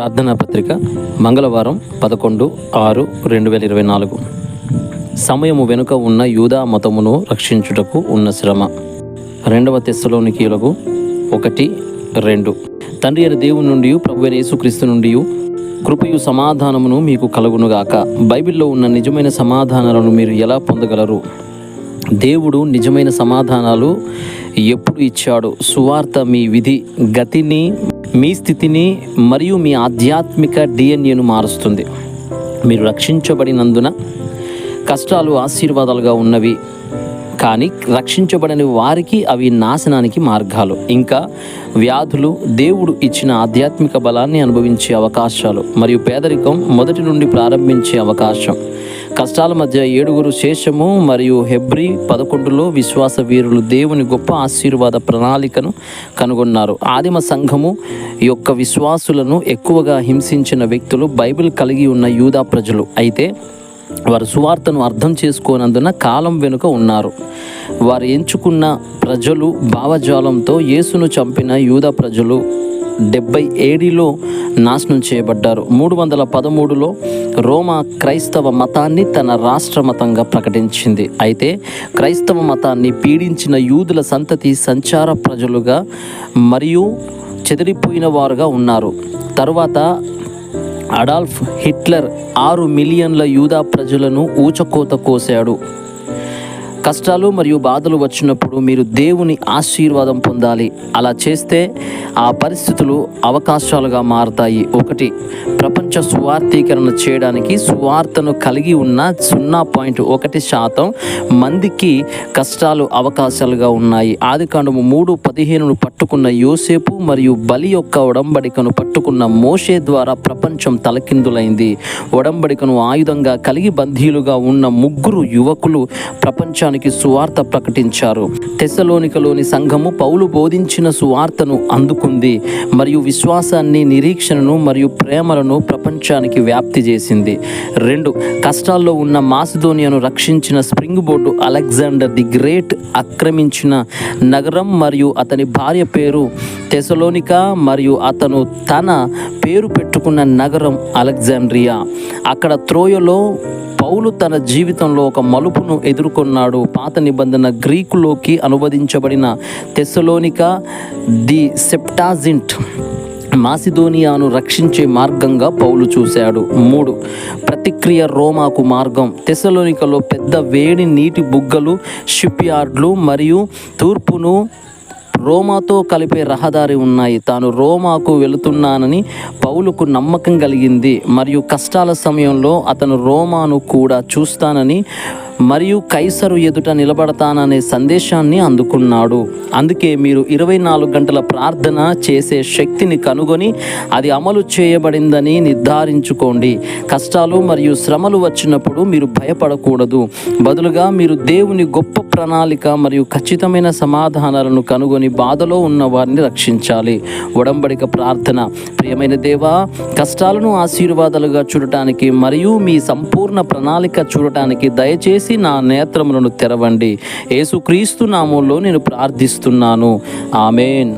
ప్రార్థనా పత్రిక మంగళవారం పదకొండు ఆరు రెండు వేల ఇరవై నాలుగు. సమయము వెనుక ఉన్న యూదా మతమును రక్షించుటకు ఉన్న శ్రమ. రెండవ తెస్సలోనికీలకు ఒకటి రెండు. తండ్రి అయిన దేవుని నుండి ప్రభు అయిన యేసుక్రీస్తు నుండి కృపయు సమాధానమును మీకు కలుగునుగాక. బైబిల్లో ఉన్న నిజమైన సమాధానాలను మీరు ఎలా పొందగలరు? దేవుడు నిజమైన సమాధానాలు ఎప్పుడు ఇచ్చాడు? సువార్త మీ విధి గతిని మీ స్థితిని మరియు మీ ఆధ్యాత్మిక డిఎన్ఏను మారుస్తుంది. మీరు రక్షించబడినందున కష్టాలు ఆశీర్వాదాలుగా ఉన్నవి. కానీ రక్షించబడని వారికి అవి నాశనానికి మార్గాలు. ఇంకా వ్యాధులు దేవుడు ఇచ్చిన ఆధ్యాత్మిక బలాన్ని అనుభవించే అవకాశాలు మరియు పేదరికం మొదటి నుండి ప్రారంభించే అవకాశం. కష్టాల మధ్య ఏడుగురు శేషము మరియు హెబ్రి పదకొండులో విశ్వాస వీరులు దేవుని గొప్ప ఆశీర్వాద ప్రణాళికను కనుగొన్నారు. ఆదిమ సంఘము యొక్క విశ్వాసులను ఎక్కువగా హింసించిన వ్యక్తులు బైబిల్ కలిగి ఉన్న యూదా ప్రజలు. అయితే వారు సువార్తను అర్థం చేసుకోనందున కాలం వెనుక ఉన్నారు. వారు ఎంచుకున్న ప్రజలు భావజాలంతో యేసును చంపిన యూద ప్రజలు డెబ్బై ఏడిలో నాశనం చేయబడ్డారు. మూడు వందల పదమూడులో రోమా క్రైస్తవ మతాన్ని తన రాష్ట్ర మతంగా ప్రకటించింది. అయితే క్రైస్తవ మతాన్ని పీడించిన యూదుల సంతతి సంచార ప్రజలుగా మరియు చెదిరిపోయిన వారుగా ఉన్నారు. తరువాత అడాల్ఫ్ హిట్లర్ ఆరు మిలియన్ల యూదా ప్రజలను ఊచకోత కోశాడు. కష్టాలు మరియు బాధలు వచ్చినప్పుడు మీరు దేవుని ఆశీర్వాదం పొందాలి. అలా చేస్తే ఆ పరిస్థితులు అవకాశాలుగా మారతాయి. ఒకటి ప్రపంచ సువార్థీకరణ చేయడానికి సువార్తను కలిగి ఉన్న సున్నా పాయింట్ ఒకటి శాతం మందికి కష్టాలు అవకాశాలుగా ఉన్నాయి. ఆదికాండము మూడు పదిహేనును పట్టుకున్న యోసేపు మరియు బలి యొక్క ఒడంబడికను పట్టుకున్న మోషే ద్వారా ప్రపంచం తలకిందులైంది. ఒడంబడికను ఆయుధంగా కలిగి బంధీలుగా ఉన్న ముగ్గురు యువకులు ప్రపంచ ప్రపంచానికి సువార్త ప్రకటించారు. తెసలోనికలోని సంఘము పౌలు బోధించిన సువార్తను అందుకుంది మరియు విశ్వాసాన్ని నిరీక్షణను మరియు ప్రేమలను ప్రపంచానికి వ్యాప్తి చేసింది. రెండు కష్టాల్లో ఉన్న మాసిదోనియాను రక్షించిన spring board Alexander the great ఆక్రమించిన నగరం మరియు అతని భార్య పేరు తెసలోనిక మరియు అతను తన పేరు పెట్టుకున్న నగరం అలెగ్జాండ్రియా. అక్కడ త్రోయలో పౌలు తన జీవితంలో ఒక మలుపును ఎదుర్కొన్నాడు. పాత నిబంధన గ్రీకులోకి అనువదించబడిన తెసలోనిక ది సెప్టాజింట్ మాసిదోనియాను రక్షించే మార్గంగా పౌలు చూశాడు. మూడు ప్రతిక్రియ రోమాకు మార్గం. తెసలోనికలో పెద్ద వేడి నీటి బుగ్గలు షిప్ యార్డ్లు మరియు తూర్పును రోమాతో కలిపే రహదారి ఉన్నాయి. తాను రోమాకు వెళుతున్నానని పౌలుకు నమ్మకం కలిగింది. మరియు కష్టాల సమయంలో అతను రోమాను కూడా చూస్తానని మరియు కైసరు ఎదుట నిలబడతాననే సందేశాన్ని అందుకున్నాడు. అందుకే మీరు ఇరవై నాలుగు గంటల ప్రార్థన చేసే శక్తిని కనుగొని అది అమలు చేయబడిందని నిర్ధారించుకోండి. కష్టాలు మరియు శ్రమలు వచ్చినప్పుడు మీరు భయపడకూడదు. బదులుగా మీరు దేవుని గొప్ప ప్రణాళిక మరియు ఖచ్చితమైన సమాధానాలను కనుగొని బాధలో ఉన్న వారిని రక్షించాలి. ఒడంబడిక ప్రార్థన. ప్రియమైన దేవా కష్టాలను ఆశీర్వాదాలుగా చూడటానికి మరియు మీ సంపూర్ణ ప్రణాళిక చూడటానికి దయచేసి నా నేత్రములను తెరవండి. యేసుక్రీస్తు నామంలో నేను ప్రార్థిస్తున్నాను. ఆమెన్.